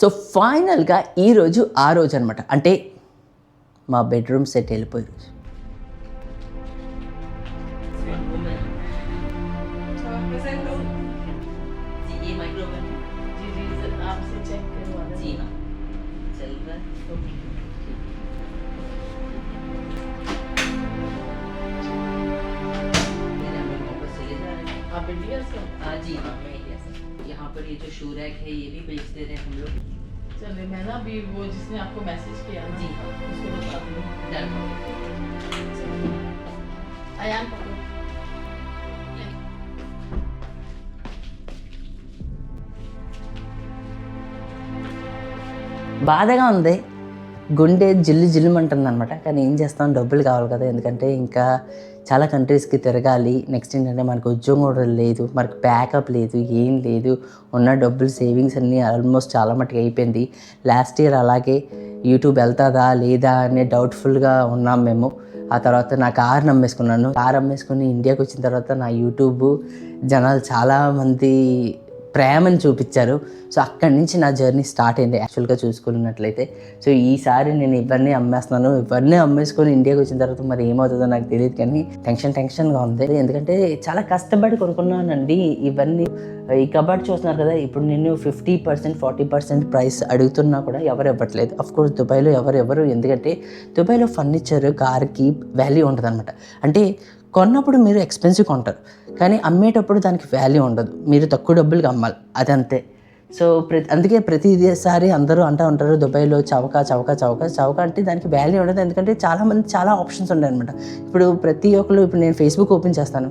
So ఫైనల్గా ఈరోజు ఆ రోజు అనమాట అంటే మా బెడ్రూమ్ సెట్ వెళ్ళిపోయే రోజు. यहाँ पर ये जो शू रैक है ये भी बेच दे रहे हैं हम लोग चलिए मैं ना अभी वो जिसने आपको मैसेज किया ना जी हाँ उसको बता दूँ डन हो गया। अयान पकड़ो బాధగా ఉంది గుండె జిల్లు జిల్లుమంటుంది అనమాట కానీ ఏం చేస్తాం డబ్బులు కావాలి కదా ఎందుకంటే ఇంకా చాలా కంట్రీస్కి తిరగాలి. నెక్స్ట్ ఏంటంటే మనకు ఉద్యోగం కూడా లేదు మనకు బ్యాకప్ లేదు ఏం లేదు. ఉన్న డబ్బులు సేవింగ్స్ అన్నీ ఆల్మోస్ట్ చాలా మట్టుకు అయిపోయింది. లాస్ట్ ఇయర్ అలాగే యూట్యూబ్ వెళ్తుందా లేదా అనే డౌట్ఫుల్గా ఉన్నాం మేము. ఆ తర్వాత నా కార్ అమ్మేసుకున్నాను కార్ అమ్మేసుకుని ఇండియాకి వచ్చిన తర్వాత నా యూట్యూబ్ జనాలు చాలామంది ప్రేమను చూపించారు. సో అక్కడి నుంచి నా జర్నీ స్టార్ట్ అయింది యాక్చువల్గా చూసుకున్నట్లయితే. సో ఈసారి నేను ఇవన్నీ అమ్మేస్తున్నాను. ఇవన్నీ అమ్మేసుకొని ఇండియాకి వచ్చిన తర్వాత మరి ఏమవుతుందో నాకు తెలియదు కానీ టెన్షన్ టెన్షన్గా ఉంది. ఎందుకంటే చాలా కష్టపడి కొనుక్కున్నానండి ఇవన్నీ. ఈ కబర్డ్ చూస్తున్నారు కదా ఇప్పుడు నేను fifty percent forty percent price అడుగుతున్నా కూడా ఎవరు ఇవ్వట్లేదు. అఫ్ కోర్స్ దుబాయ్లో ఎవరు ఎవరు ఎందుకంటే దుబాయ్లో ఫర్నిచర్ కార్కి వాల్యూ ఉంటుంది అనమాట అంటే కొన్నప్పుడు మీరు ఎక్స్పెన్సివ్ కొంటారు. కానీ అమ్మేటప్పుడు దానికి వాల్యూ ఉండదు. మీరు తక్కువ డబ్బులకి అమ్మాలి అది అంతే సో ప్రతి అందుకే ప్రతిసారి అందరూ అంటూ ఉంటారు దుబాయ్లో చవక చవక చవక చవక అంటే దానికి వాల్యూ ఉండదు. ఎందుకంటే చాలామంది చాలా ఆప్షన్స్ ఉంటాయి అనమాట ఇప్పుడు ప్రతి ఒక్కరు ఇప్పుడు నేను ఫేస్బుక్ ఓపెన్ చేస్తాను.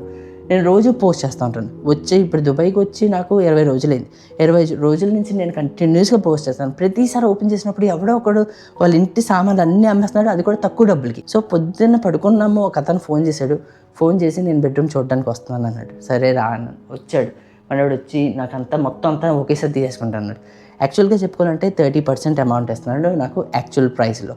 నేను రోజు పోస్ట్ చేస్తూ ఉంటాను. వచ్చి ఇప్పుడు దుబాయ్కి వచ్చి నాకు ఇరవై రోజులైంది. ఇరవై రోజుల నుంచి నేను కంటిన్యూస్గా పోస్ట్ చేస్తాను. ప్రతిసారి ఓపెన్ చేసినప్పుడు ఎవడో ఒకడు వాళ్ళ ఇంటి సామాన్లు అన్నీ అమ్మేస్తున్నాడు. అది కూడా తక్కువ డబ్బులకి. సో పొద్దున్న పడుకున్నాము ఒక అతను ఫోన్ చేశాడు. ఫోన్ చేసి నేను బెడ్రూమ్ చూడడానికి వస్తున్నాను అన్నాడు. సరే రా అన్నాను వచ్చాడు. మనవాడు వచ్చి నాకు అంతా మొత్తం అంతా ఒకేసారి తీసేసుకుంటాను అన్నాడు. యాక్చువల్గా చెప్పుకోవాలంటే థర్టీ పర్సెంట్ అమౌంట్ ఇస్తున్నాడు నాకు యాక్చువల్ ప్రైస్లో.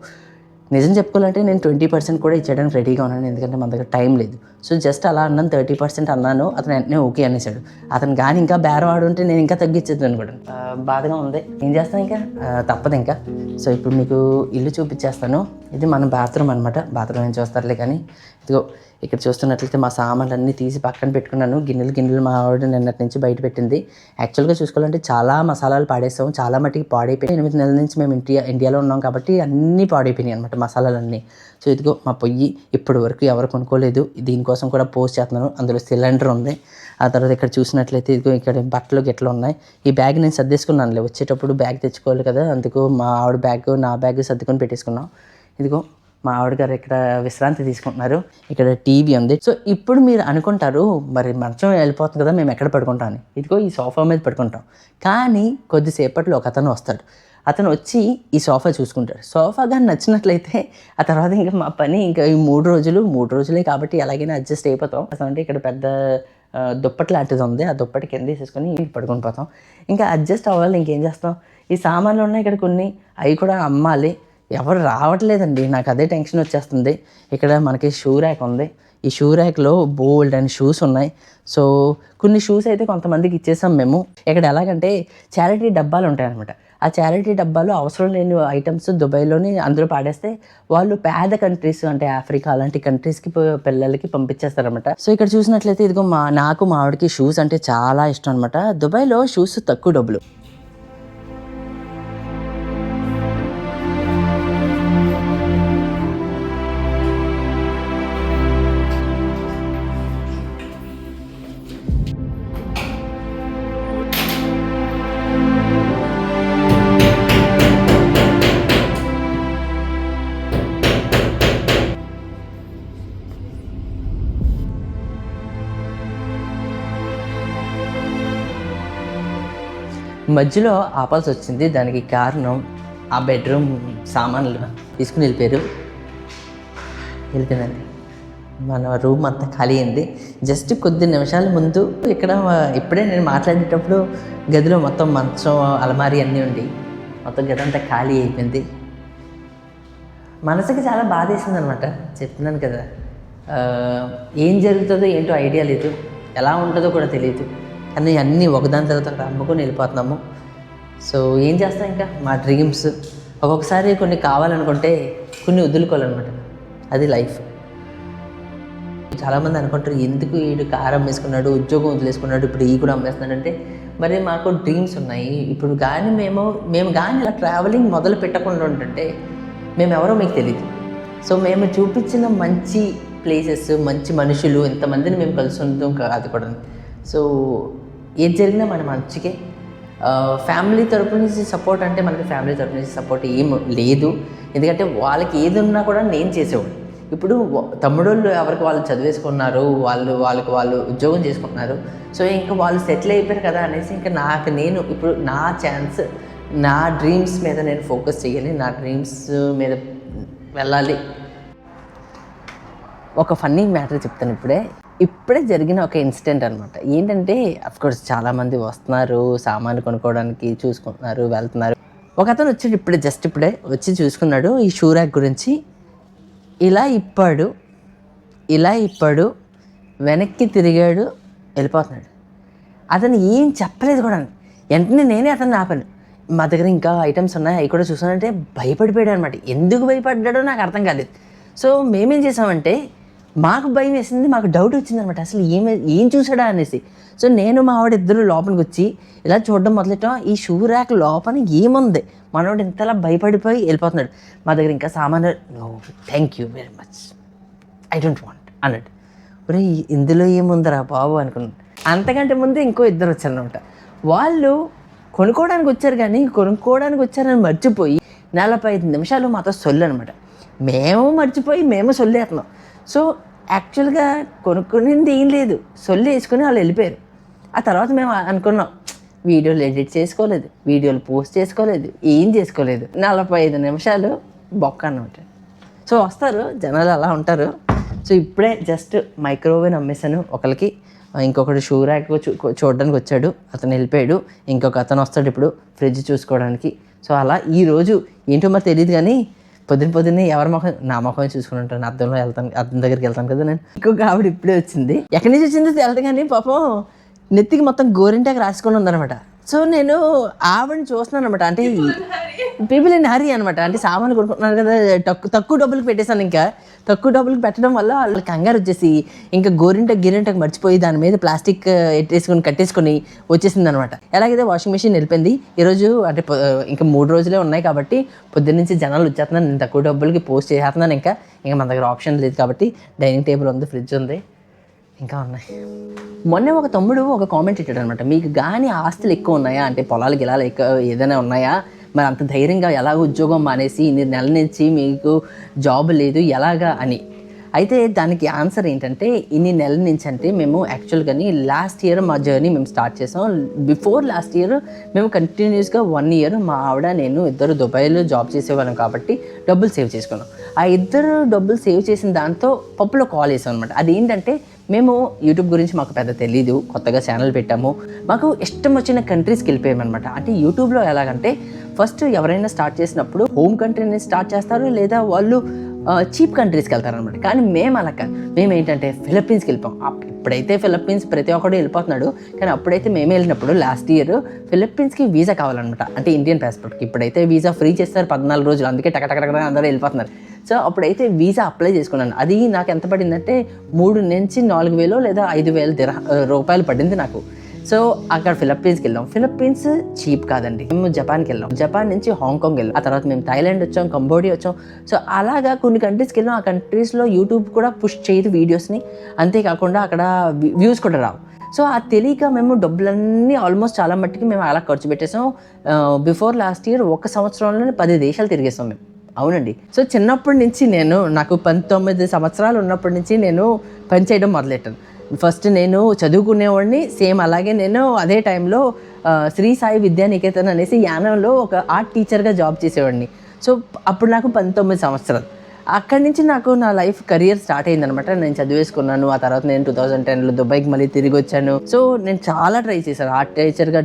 నిజం చెప్పుకోవాలంటే నేను ట్వంటీ పర్సెంట్ కూడా ఇచ్చేయడానికి రెడీగా ఉన్నాను ఎందుకంటే మన దగ్గర టైం లేదు. సో జస్ట్ అలా అన్నాను థర్టీ పర్సెంట్ అన్నాను అతను వెంటనే ఓకే అనేసాడు. అతను కానీ ఇంకా బేరం ఆడుంటే నేను ఇంకా తగ్గించేది అనుకోండి. బాధగా ఉంది. ఏం చేస్తాను ఇంకా? తప్పదు ఇంకా. సో ఇప్పుడు మీకు ఇల్లు చూపించేస్తాను. ఇది మన బాత్రూమ్ అనమాట బాత్రూమ్ నుంచి వస్తారులే కానీ. ఇదిగో ఇక్కడ చూస్తున్నట్లయితే మా సామాన్లన్నీ తీసి పక్కన పెట్టుకున్నాను. గిన్నెలు గిన్నెలు మా ఆవిడ నిన్నటి నుంచి బయట పెట్టింది. యాక్చువల్గా చూసుకోవాలంటే చాలా మసాలాలు పాడేస్తాం. చాలా మట్టికి పాడైపోయి ఎనిమిది నెలల నుంచి మేము ఇండియా ఇండియాలో ఉన్నాం కాబట్టి అన్నీ పాడైపోయినాయి అనమాట మసాలాలన్నీ. సో ఇదిగో మా పొయ్యి ఇప్పటి వరకు ఎవరు కొనుక్కోలేదు. దీనికోసం కూడా పోస్ట్ చేస్తున్నాను. అందులో సిలిండర్ ఉంది. ఆ తర్వాత ఇక్కడ చూసినట్లయితే ఇదిగో ఇక్కడ బట్టలు గిట్ల ఉన్నాయి. ఈ బ్యాగ్ నేను సర్దేసుకున్నానులే. వచ్చేటప్పుడు బ్యాగ్ తెచ్చుకోవాలి కదా. అందుకు మా ఆవిడ బ్యాగ్ నా బ్యాగ్ సర్దుకొని పెట్టేసుకున్నాం. ఇదిగో మా ఆవిడ గారు ఇక్కడ విశ్రాంతి తీసుకుంటున్నారు. ఇక్కడ టీవీ ఉంది. సో ఇప్పుడు మీరు అనుకుంటారు మరి మంచం వెళ్ళిపోతుంది కదా మేము ఎక్కడ పడుకుంటాం అని. ఇదిగో ఈ సోఫా మీద పడుకుంటాం. కానీ కొద్దిసేపట్లో ఒక అతను వస్తాడు. అతను వచ్చి ఈ సోఫా చూసుకుంటాడు. సోఫా కానీ నచ్చినట్లయితే ఆ తర్వాత ఇంకా మా పని ఇంకా ఈ మూడు రోజులు మూడు రోజులే కాబట్టి ఎలాగైనా అడ్జస్ట్ అయిపోతాం. అసలు అంటే ఇక్కడ పెద్ద దుప్పటి లాంటిది ఉంది. ఆ దుప్పటి కింద వేసేసుకొని పడుకొని పోతాం. ఇంకా అడ్జస్ట్ అవ్వాలి ఇంకేం చేస్తాం? ఈ సామాన్లు ఉన్నాయి ఇక్కడ కొన్ని. అవి కూడా అమ్మాలి. ఎవరు రావట్లేదండి. నాకు అదే టెన్షన్ వచ్చేస్తుంది. ఇక్కడ మనకి షూ ర్యాక్ ఉంది. ఈ షూ ర్యాక్లో బోల్డ్ అండ్ షూస్ ఉన్నాయి. సో కొన్ని షూస్ అయితే కొంతమందికి ఇచ్చేసాం మేము. ఇక్కడ ఎలాగంటే చారిటీ డబ్బాలు ఉంటాయి అనమాట ఆ చారిటీ డబ్బాలు అవసరం లేని ఐటమ్స్ దుబాయ్లోని అందులో పాడేస్తే వాళ్ళు పేద కంట్రీస్ అంటే ఆఫ్రికా అలాంటి కంట్రీస్కి పిల్లలకి పంపించేస్తారనమాట సో ఇక్కడ చూసినట్లయితే ఇదిగో మా నాకు మా ఆవిడకి షూస్ అంటే చాలా ఇష్టం అనమాట దుబాయ్లో షూస్ తక్కువ డబ్బులు. మధ్యలో ఆపాల్సి వచ్చింది దానికి కారణం ఆ బెడ్రూమ్ సామాన్లు తీసుకుని వెళ్ళిపోయారు. వెళ్ళిపోయిందండి. మన రూమ్ అంతా ఖాళీ అయింది. జస్ట్ కొద్ది నిమిషాల ముందు ఇక్కడ ఇప్పుడే నేను మాట్లాడేటప్పుడు గదిలో మొత్తం మంచం అలమారి అన్నీ ఉండి మొత్తం గది అంతా ఖాళీ అయిపోయింది. మనసుకి చాలా బాధేసింది అనమాట చెప్తున్నాను కదా. ఏం జరుగుతుందో ఏంటో ఐడియా లేదు. ఎలా ఉంటుందో కూడా తెలియదు. కానీ అన్నీ ఒకదాని తర్వాత ఒకటి అమ్ముకొని వెళ్ళిపోతున్నాము. సో ఏం చేస్తాం ఇంకా? మా డ్రీమ్స్ ఒక్కొక్కసారి కొన్ని కావాలనుకుంటే కొన్ని వదులుకోవాలన్నమాట. అది లైఫ్ చాలామంది అనుకుంటారు ఎందుకు వీడు కారు అమ్మేసుకున్నాడు ఉద్యోగం వదిలేసుకున్నాడు ఇప్పుడు ఈ కూడా అమ్మేస్తున్నాడు? అంటే మరి మాకు డ్రీమ్స్ ఉన్నాయి. ఇప్పుడు కానీ మేము మేము కానీ ఇలా ట్రావెలింగ్ మొదలు పెట్టకుండా ఉంటుంటే మేము ఎవరో మీకు తెలియదు సో మేము చూపించిన మంచి ప్లేసెస్ మంచి మనుషులు ఇంతమందిని మేము కలిసి ఉండడం కాదు కూడా. సో ఏది జరిగినా మన మంచికే. ఫ్యామిలీ తరపు నుంచి సపోర్ట్ అంటే మనకి ఫ్యామిలీ తరపు నుంచి సపోర్ట్ ఏం లేదు. ఎందుకంటే వాళ్ళకి ఏది ఉన్నా కూడా నేను చేసేవాడు ఇప్పుడు తమ్ముడోళ్ళు ఎవరికి వాళ్ళు చదివేసుకున్నారు వాళ్ళు వాళ్ళకి వాళ్ళు ఉద్యోగం చేసుకుంటున్నారు. సో ఇంకా వాళ్ళు సెటిల్ అయిపోయారు కదా అనేసి ఇంకా నాకు నేను ఇప్పుడు నా ఛాన్స్ నా డ్రీమ్స్ మీద నేను ఫోకస్ చేయాలి నా డ్రీమ్స్ మీద వెళ్ళాలి. ఒక ఫన్నీ మ్యాటర్ చెప్తాను ఇప్పుడే. ఇప్పుడే జరిగిన ఒక ఇన్సిడెంట్ అనమాట ఏంటంటే అఫ్కోర్స్ చాలామంది వస్తున్నారు సామాన్లు కొనుక్కోవడానికి చూసుకుంటున్నారు వెళ్తున్నారు. ఒక అతను వచ్చాడు ఇప్పుడే జస్ట్ ఇప్పుడే వచ్చి చూసుకున్నాడు ఈ షూ ర్యాక్ గురించి. ఇలా ఇప్పాడు ఇలా ఇప్పాడు వెనక్కి తిరిగాడు వెళ్ళిపోతున్నాడు. అతను ఏం చెప్పలేదు కూడా. వెంటనే నేనే అతన్ని ఆపాను. మా దగ్గర ఇంకా ఐటమ్స్ ఉన్నాయి అవి కూడా చూసానంటే భయపడిపోయాడు అనమాట ఎందుకు భయపడ్డాడో నాకు అర్థం కాలేదు. సో మేమేం చేసామంటే మాకు భయం వేసింది మాకు డౌట్ వచ్చింది అనమాట అసలు ఏం ఏం చూసాడా అనేసి. సో నేను మా ఆవిడ ఇద్దరు లోపలికి వచ్చి ఇలా చూడడం మొదలెట్టాం. ఈ షూ ర్యాక్ లోపల ఏముంది? మనోడు ఇంతలా భయపడిపోయి వెళ్ళిపోతున్నాడు. మా దగ్గర ఇంకా సామాన్లు no thank you very much I don't want అన్నట్టు ఒరే ఇందులో ఏముందిరా బాబు? అనుకున్నాను అంతకంటే ముందు ఇంకో ఇద్దరు వచ్చారనమాట. వాళ్ళు కొనుక్కోవడానికి వచ్చారు కానీ కొనుక్కోవడానికి వచ్చారని మర్చిపోయి నలభై ఐదు నిమిషాలు మాతో సొల్లు అనమాట మేము మర్చిపోయి మేము సొల్లేస్తున్నాం సో యాక్చువల్గా కొనుక్కునింది ఏం లేదు. సొల్లు వేసుకుని వాళ్ళు వెళ్ళిపోయారు. ఆ తర్వాత మేము అనుకున్నాం వీడియోలు ఎడిట్ చేసుకోలేదు వీడియోలు పోస్ట్ చేసుకోలేదు ఏం చేసుకోలేదు. నలభై ఐదు నిమిషాలు బొక్క అనమాట సో వస్తారు జనాలు అలా ఉంటారు. సో ఇప్పుడే జస్ట్ మైక్రోవేవ్ అమ్మేశాను ఒకరికి ఇంకొకటి షూ ర్యాక్ చూ చూడడానికి వచ్చాడు అతను వెళ్ళిపోయాడు. ఇంకొక అతను వస్తాడు ఇప్పుడు ఫ్రిడ్జ్ చూసుకోవడానికి. సో అలా ఈ రోజు ఏంటో మరి తెలియదు కానీ పొద్దున పొద్దున్నే ఎవరి ముఖం నా ముఖం చూసుకుని ఉంటాను అద్దంలో వెళ్తాను. అద్దం దగ్గరికి వెళ్తాను కదా నేను. ఇంకొక ఆవిడ ఇప్పుడే వచ్చింది. ఎక్కడి నుంచి వచ్చిందో తెలియదు కానీ పాపం నెత్తికి మొత్తం గోరింటాకు రాసుకొని ఉందనమాట సో నేను ఆవిడని చూస్తున్నాను అనమాట అంటే పీపుల్ ఇన్ హరీ అనమాట అంటే సామాన్లు కొనుక్కుంటున్నారు కదా తక్కువ తక్కువ డబ్బులకు పెట్టేశాను ఇంకా. తక్కువ డబ్బులకు పెట్టడం వల్ల వాళ్ళ కంగారు వచ్చేసి ఇంకా గోరింట గిరింటకు మర్చిపోయి దాని మీద ప్లాస్టిక్ ఎట్టేసుకొని కట్టేసుకొని వచ్చేసింది అనమాట ఎలాగైతే వాషింగ్ మెషిన్ వెళ్ళిపోయింది ఈరోజు అంటే ఇంకా మూడు రోజులే ఉన్నాయి కాబట్టి పొద్దున్న నుంచి జనాలు వచ్చేస్తున్నాను. నేను తక్కువ డబ్బులకి పోస్ట్ చేసేస్తున్నాను ఇంకా. ఇంకా మన దగ్గర ఆప్షన్ లేదు కాబట్టి డైనింగ్ టేబుల్ ఉంది ఫ్రిడ్జ్ ఉంది ఇంకా ఉన్నాయి. మొన్న ఒక తమ్ముడు ఒక కామెంట్ ఇచ్చాడు అనమాట మీకు కానీ ఆస్తులు ఎక్కువ ఉన్నాయా? అంటే పొలాలు గిలాలు ఎక్కువ ఏదైనా ఉన్నాయా? మరి అంత ధైర్యంగా ఎలాగ ఉద్యోగం మానేసి ఇన్ని నెలల నుంచి మీకు జాబ్ లేదు ఎలాగా అని. అయితే దానికి ఆన్సర్ ఏంటంటే ఇన్ని నెలల నుంచి అంటే మేము యాక్చువల్గాని లాస్ట్ ఇయర్ మా జర్నీ మేము స్టార్ట్ చేసాం. బిఫోర్ లాస్ట్ ఇయర్ మేము కంటిన్యూస్గా వన్ ఇయర్ మా ఆవిడ నేను ఇద్దరు దుబాయ్లో జాబ్ చేసేవాళ్ళం కాబట్టి డబ్బులు సేవ్ చేసుకున్నాం. ఆ ఇద్దరు డబ్బులు సేవ్ చేసిన దాంతో పప్పులో కాల్ చేసాం అనమాట అదేంటంటే మేము యూట్యూబ్ గురించి మాకు పెద్ద తెలీదు కొత్తగా ఛానల్ పెట్టాము. మాకు ఇష్టం వచ్చిన కంట్రీస్కి వెళ్ళిపోయామన్నమాట అంటే యూట్యూబ్లో ఎలాగంటే ఫస్ట్ ఎవరైనా స్టార్ట్ చేసినప్పుడు హోమ్ కంట్రీని స్టార్ట్ చేస్తారు లేదా వాళ్ళు చీప్ కంట్రీస్కి వెళ్తారనమాట కానీ మేము అలా కాదు. మేము ఏంటంటే ఫిలిప్పీన్స్కి వెళ్ళిపోం. ఇప్పుడైతే ఫిలిప్పీన్స్ ప్రతి ఒక్కడు వెళ్ళిపోతున్నాడు. కానీ అప్పుడైతే మేము వెళ్ళినప్పుడు లాస్ట్ ఇయర్ ఫిలిప్పీన్స్కి వీసా కావాలన్నమాట. అంటే ఇండియన్ పాస్పోర్ట్కి ఇప్పుడైతే వీసా ఫ్రీ చేస్తారు పద్నాలుగు రోజులు. అందుకే టక అందరూ వెళ్ళిపోతున్నారు. సో అప్పుడైతే వీసా అప్లై చేసుకున్నాను. అది నాకు ఎంత పడిందంటే మూడు నుంచి నాలుగు వేలు లేదా ఐదు వేల రూపాయలు పడింది నాకు. సో అక్కడ ఫిలిప్పీన్స్కి వెళ్ళాం. ఫిలిప్పీన్స్ చీప్ కాదండి. మేము జపాన్కి వెళ్ళాం. జపాన్ నుంచి హాంకాంగ్ వెళ్ళాం. ఆ తర్వాత మేము థైలాండ్ వచ్చాం కంబోడియా వచ్చాం. సో అలాగా కొన్ని కంట్రీస్కి వెళ్ళాం. ఆ కంట్రీస్లో యూట్యూబ్ కూడా పుష్ చేయదు వీడియోస్ని. అంతేకాకుండా అక్కడ వ్యూస్ కూడా రావు. సో ఆ తెలియక మేము డబ్బులన్నీ ఆల్మోస్ట్ చాలా మట్టుకి మేము అలా ఖర్చు పెట్టేసాం. బిఫోర్ లాస్ట్ ఇయర్ ఒక సంవత్సరంలోనే పది దేశాలు తిరిగేసాం మేము. అవునండి. సో చిన్నప్పటి నుంచి నేను నాకు పంతొమ్మిది సంవత్సరాలు ఉన్నప్పటి నుంచి నేను పని చేయడం మొదలెట్టాను. ఫస్ట్ నేను చదువుకునేవాడిని సేమ్ అలాగే నేను అదే టైంలో శ్రీ సాయి విద్యానికేతన్ అనేసి యానంలో ఒక ఆర్ట్ టీచర్గా జాబ్ చేసేవాడిని. సో అప్పుడు నాకు పంతొమ్మిది సంవత్సరాలు. అక్కడి నుంచి నాకు నా లైఫ్ కెరియర్ స్టార్ట్ అయిందనమాట నేను చదివేసుకున్నాను ఆ తర్వాత నేను టూ థౌజండ్ టెన్లో దుబాయ్కి మళ్ళీ తిరిగి వచ్చాను. సో నేను చాలా ట్రై చేశాను. ఆర్ట్ టీచర్గా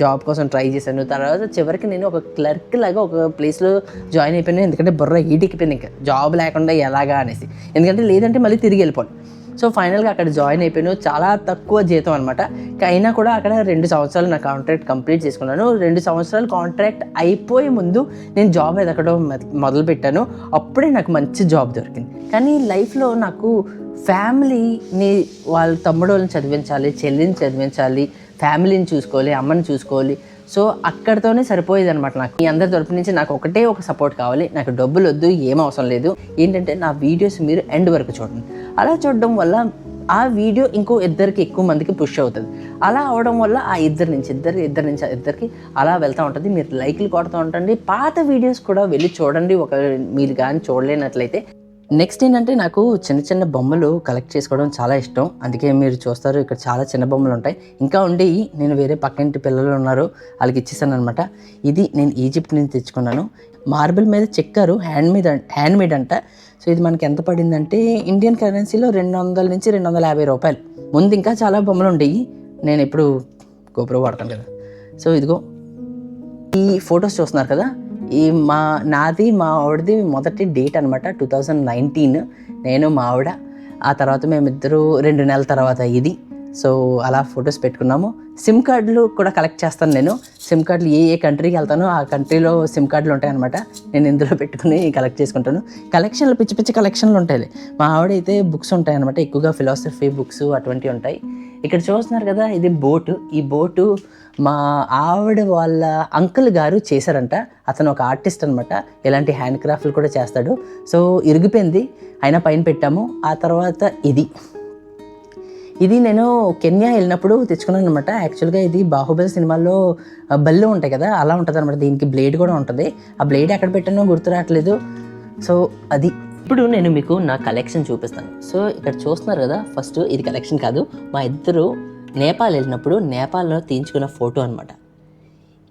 జాబ్ కోసం ట్రై చేశాను. తర్వాత చివరికి నేను ఒక క్లర్క్ లాగా ఒక ప్లేస్లో జాయిన్ అయిపోయాను. ఎందుకంటే బుర్ర ఈటికిపోయింది ఇంకా. జాబ్ లేకుండా ఎలాగా అనేసి. ఎందుకంటే లేదంటే మళ్ళీ తిరిగి వెళ్ళిపోవాలి సో ఫైనల్గా అక్కడ జాయిన్ అయిపోయాను. చాలా తక్కువ జీతం అనమాట అయినా కూడా అక్కడ రెండు సంవత్సరాలు నా కాంట్రాక్ట్ కంప్లీట్ చేసుకున్నాను. రెండు సంవత్సరాలు కాంట్రాక్ట్ అయిపోయే ముందు నేను జాబ్ ఎదగడం మొదలు పెట్టాను. అప్పుడే నాకు మంచి జాబ్ దొరికింది. కానీ లైఫ్లో నాకు ఫ్యామిలీని వాళ్ళ తమ్ముడు వాళ్ళని చదివించాలి చెల్లిని చదివించాలి ఫ్యామిలీని చూసుకోవాలి అమ్మని చూసుకోవాలి సో అక్కడితోనే సరిపోయేది అనమాట నాకు. మీ అందరి తరపు నుంచి నాకు ఒకటే ఒక సపోర్ట్ కావాలి. నాకు డబ్బులు వద్దు ఏం అవసరం లేదు. ఏంటంటే నా వీడియోస్ మీరు ఎండ్ వరకు చూడండి. అలా చూడడం వల్ల ఆ వీడియో ఇంకో ఇద్దరికి ఎక్కువ మందికి పుష్ అవుతుంది. అలా అవడం వల్ల ఆ ఇద్దరి నుంచి ఇద్దరు ఇద్దరి నుంచి ఇద్దరికి అలా వెళ్తూ ఉంటుంది. మీరు లైక్లు కొడుతూ ఉండండి. పాత వీడియోస్ కూడా వెళ్ళి చూడండి. ఒక మీరు కానీ చూడలేనట్లయితే నెక్స్ట్ ఏంటంటే నాకు చిన్న చిన్న బొమ్మలు కలెక్ట్ చేసుకోవడం చాలా ఇష్టం. అందుకే మీరు చూస్తారు ఇక్కడ చాలా చిన్న బొమ్మలు ఉంటాయి. ఇంకా ఉండేవి నేను వేరే పక్కింటి పిల్లలు ఉన్నారు వాళ్ళకి ఇచ్చేసాను అనమాట ఇది నేను ఈజిప్ట్ నుంచి తెచ్చుకున్నాను. మార్బుల్ మీద చెక్కారు హ్యాండ్ మీద హ్యాండ్ మేడ్ అంట. సో ఇది మనకి ఎంత పడిందంటే ఇండియన్ కరెన్సీలో రెండు వందల నుంచి రెండు వందల యాభై రూపాయలు. ముందు ఇంకా చాలా బొమ్మలు ఉండేవి. నేను ఇప్పుడు గోపురం వాడతాను కదా. సో ఇదిగో ఈ ఫొటోస్ చూస్తున్నారు కదా? ఈ మా నాది మా ఆవిడది మొదటి డేట్ అనమాట టూ థౌజండ్ నైన్టీన్ నేను మా ఆవిడ. ఆ తర్వాత మేమిద్దరు రెండు నెలల తర్వాత ఇది. సో అలా ఫొటోస్ పెట్టుకున్నాము. సిమ్ కార్డులు కూడా కలెక్ట్ చేస్తాను నేను. సిమ్ కార్డులు ఏ ఏ కంట్రీకి వెళ్తానో ఆ కంట్రీలో సిమ్ కార్డులు ఉంటాయన్నమాట నేను ఇందులో పెట్టుకుని కలెక్ట్ చేసుకుంటాను. కలెక్షన్లు పిచ్చి పిచ్చి కలెక్షన్లు ఉంటాయి మా ఆవిడైతే బుక్స్ ఉంటాయి అనమాట ఎక్కువగా ఫిలాసఫీ బుక్స్ అటువంటివి ఉంటాయి. ఇక్కడ చూస్తున్నారు కదా ఇది బోటు. ఈ బోటు మా ఆవిడ వాళ్ళ అంకుల్ గారు చేశారంట. అతను ఒక ఆర్టిస్ట్ అనమాట ఇలాంటి హ్యాండ్ క్రాఫ్ట్లు కూడా చేస్తాడు. సో ఇరిగిపోయింది. అయినా పైన పెట్టాము. ఆ తర్వాత ఇది. ఇది నేను కెన్యా వెళ్ళినప్పుడు తెచ్చుకున్నాను అనమాట యాక్చువల్గా ఇది బాహుబలి సినిమాల్లో బల్లు ఉంటాయి కదా అలా ఉంటుంది అనమాట దీనికి బ్లేడ్ కూడా ఉంటుంది. ఆ బ్లేడ్ ఎక్కడ పెట్టానో గుర్తు రావట్లేదు. సో అది. ఇప్పుడు నేను మీకు నా కలెక్షన్ చూపిస్తాను. సో ఇక్కడ చూస్తున్నారు కదా ఫస్ట్ ఇది కలెక్షన్ కాదు. మా ఇద్దరు నేపాల్ వెళ్ళినప్పుడు నేపాల్లో తీయించుకున్న ఫోటో అనమాట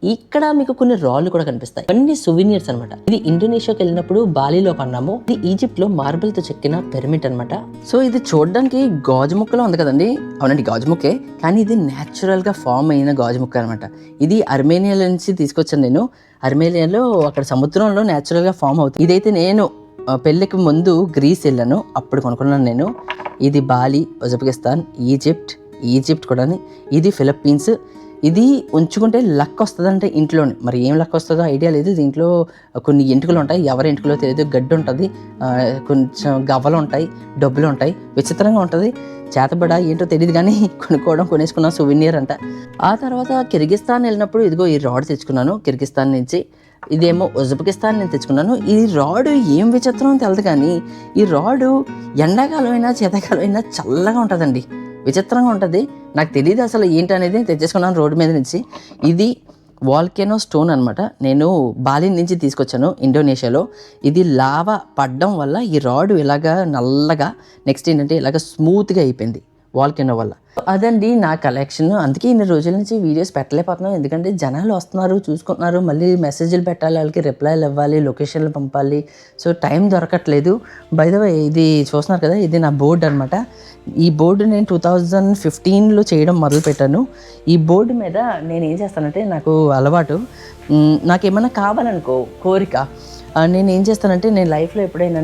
ఇక్కడ మీకు కొన్ని రాళ్ళు కూడా కనిపిస్తాయి. అన్ని సువీనియర్స్ అనమాట ఇది ఇండోనేషియాకి వెళ్ళినప్పుడు బాలీలో కొన్నాము. ఇది ఈజిప్ట్లో మార్బుల్తో చెక్కిన పిరమిడ్ అనమాట సో ఇది చూడడానికి గాజు ముక్కలో ఉంది కదండి. అవునండి గాజు ముక్కే. కానీ ఇది న్యాచురల్గా ఫామ్ అయిన గాజు ముక్క అనమాట ఇది అర్మేనియా నుంచి తీసుకొచ్చాను నేను. అర్మేనియాలో అక్కడ సముద్రంలో న్యాచురల్గా ఫామ్ అవుతుంది. ఇదైతే నేను పెళ్ళికి ముందు గ్రీస్ వెళ్ళాను అప్పుడు కొనుక్కున్నాను నేను. ఇది బాలి ఉజ్బెకిస్తాన్ ఈజిప్ట్ ఈజిప్ట్ కూడా ఇది ఫిలిప్పీన్స్. ఇది ఉంచుకుంటే లక్ వస్తుందంటే ఇంట్లోనే. మరి ఏం లక్ వస్తుందో ఐడియా లేదు. దీంట్లో కొన్ని ఎంటుకలు ఉంటాయి. ఎవరి ఎంటుకలో తెలియదు గడ్డి ఉంటుంది. కొంచెం గవ్వలు ఉంటాయి. డబ్బులు ఉంటాయి. విచిత్రంగా ఉంటుంది. చేతబడ ఏంటో తెలియదు కానీ కొనుక్కోవడం కొనేసుకున్నాం. సువినియర్ అంట. ఆ తర్వాత కిర్గిస్తాన్ వెళ్ళినప్పుడు ఇదిగో ఈ రాడ్ తెచ్చుకున్నాను. కిర్గిస్తాన్ నుంచి. ఇదేమో ఉజ్బెకిస్తాన్ నేను తెచ్చుకున్నాను. ఈ రాడ్ ఏం విచిత్రం తెలదు కానీ ఈ రాడ్ ఎండాకాలం అయినా చేతకాలం అయినా చల్లగా ఉంటుందండి. విచిత్రంగా ఉంటుంది. నాకు తెలియదు అసలు ఏంటనేది తెచ్చేసుకున్నాను రోడ్డు మీద నుంచి. ఇది వాల్కెనో స్టోన్ అనమాట నేను బాలి నుంచి తీసుకొచ్చాను ఇండోనేషియాలో. ఇది లావా పడడం వల్ల ఈ రాడ్ ఇలాగా నల్లగా నెక్స్ట్ ఏంటంటే ఇలాగ స్మూత్గా అయిపోయింది. వాల్కెనో వల్ల. అదండి నా కలెక్షన్ అందుకే ఇన్ని రోజుల నుంచి వీడియోస్ పెట్టలేకపోతున్నాం. ఎందుకంటే జనాలు వస్తున్నారు చూసుకుంటున్నారు. మళ్ళీ మెసేజ్లు పెట్టాలి వాళ్ళకి రిప్లైలు ఇవ్వాలి లొకేషన్లు పంపాలి. సో టైం దొరకట్లేదు. బై ద ఇది చూస్తున్నారు కదా ఇది నా బోర్డు అనమాట ఈ బోర్డు నేను టూ థౌజండ్ ఫిఫ్టీన్లో చేయడం మొదలుపెట్టాను. ఈ బోర్డు మీద నేను ఏం చేస్తానంటే నాకు అలవాటు. నాకు ఏమైనా కావాలనుకో కోరిక. నేను ఏం చేస్తానంటే నేను లైఫ్లో ఎప్పుడైనా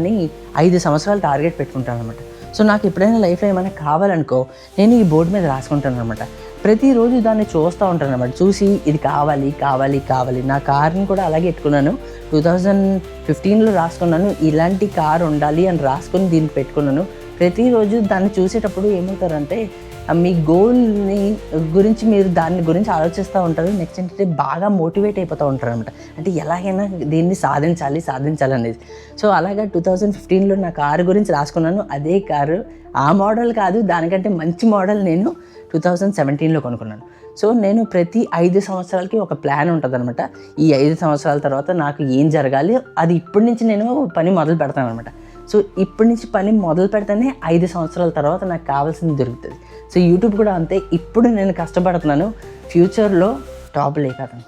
ఐదు సంవత్సరాలు టార్గెట్ పెట్టుకుంటాను అనమాట సో నాకు ఎప్పుడైనా లైఫ్లో ఏమైనా కావాలనుకో నేను ఈ బోర్డు మీద రాసుకుంటాను అనమాట ప్రతిరోజు దాన్ని చూస్తూ ఉంటాను అనమాట చూసి ఇది కావాలి కావాలి కావాలి. నా కార్ని కూడా అలాగే ఎట్టుకున్నాను టూ థౌజండ్ ఫిఫ్టీన్లో రాసుకున్నాను. ఇలాంటి కార్ ఉండాలి అని రాసుకొని దీన్ని పెట్టుకున్నాను. ప్రతిరోజు దాన్ని చూసేటప్పుడు ఏమవుతారంటే మీ గోల్ని గురించి మీరు దాని గురించి ఆలోచిస్తూ ఉంటారు. నెక్స్ట్ ఏంటంటే బాగా మోటివేట్ అయిపోతూ ఉంటారు అనమాట అంటే ఎలాగైనా దీన్ని సాధించాలి సాధించాలి అనేది. సో అలాగా టూ థౌజండ్ ఫిఫ్టీన్లో నా కారు గురించి రాసుకున్నాను. అదే కారు ఆ మోడల్ కాదు దానికంటే మంచి మోడల్ నేను టూ థౌజండ్ సెవెంటీన్లో కొనుక్కున్నాను. సో నేను ప్రతి ఐదు సంవత్సరాలకి ఒక ప్లాన్ ఉంటుందన్నమాట. ఈ ఐదు సంవత్సరాల తర్వాత నాకు ఏం జరగాలి అది ఇప్పటి నుంచి నేను పని మొదలు పెడతాను అనమాట సో ఇప్పటి నుంచి పని మొదలు పెడితేనే ఐదు సంవత్సరాల తర్వాత నాకు కావాల్సింది దొరుకుతుంది. సో యూట్యూబ్ కూడా అంతే. ఇప్పుడు నేను కష్టపడుతున్నాను. ఫ్యూచర్లో టాప్ లేకపోతాను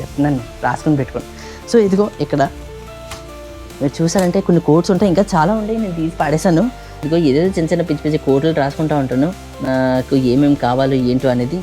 చెప్తున్నాను రాసుకుని పెట్టుకోండి సో ఇదిగో ఇక్కడ. మీరు చూసారంటే కొన్ని కోడ్స్ ఉంటాయి. ఇంకా చాలా ఉంటాయి నేను తీసి పాడేశాను. ఇదిగో ఏదేదో చిన్న చిన్న పిచ్చి పిచ్చి కోట్లు రాసుకుంటూ ఉంటాను నాకు ఏమేమి కావాలో ఏంటో అనేది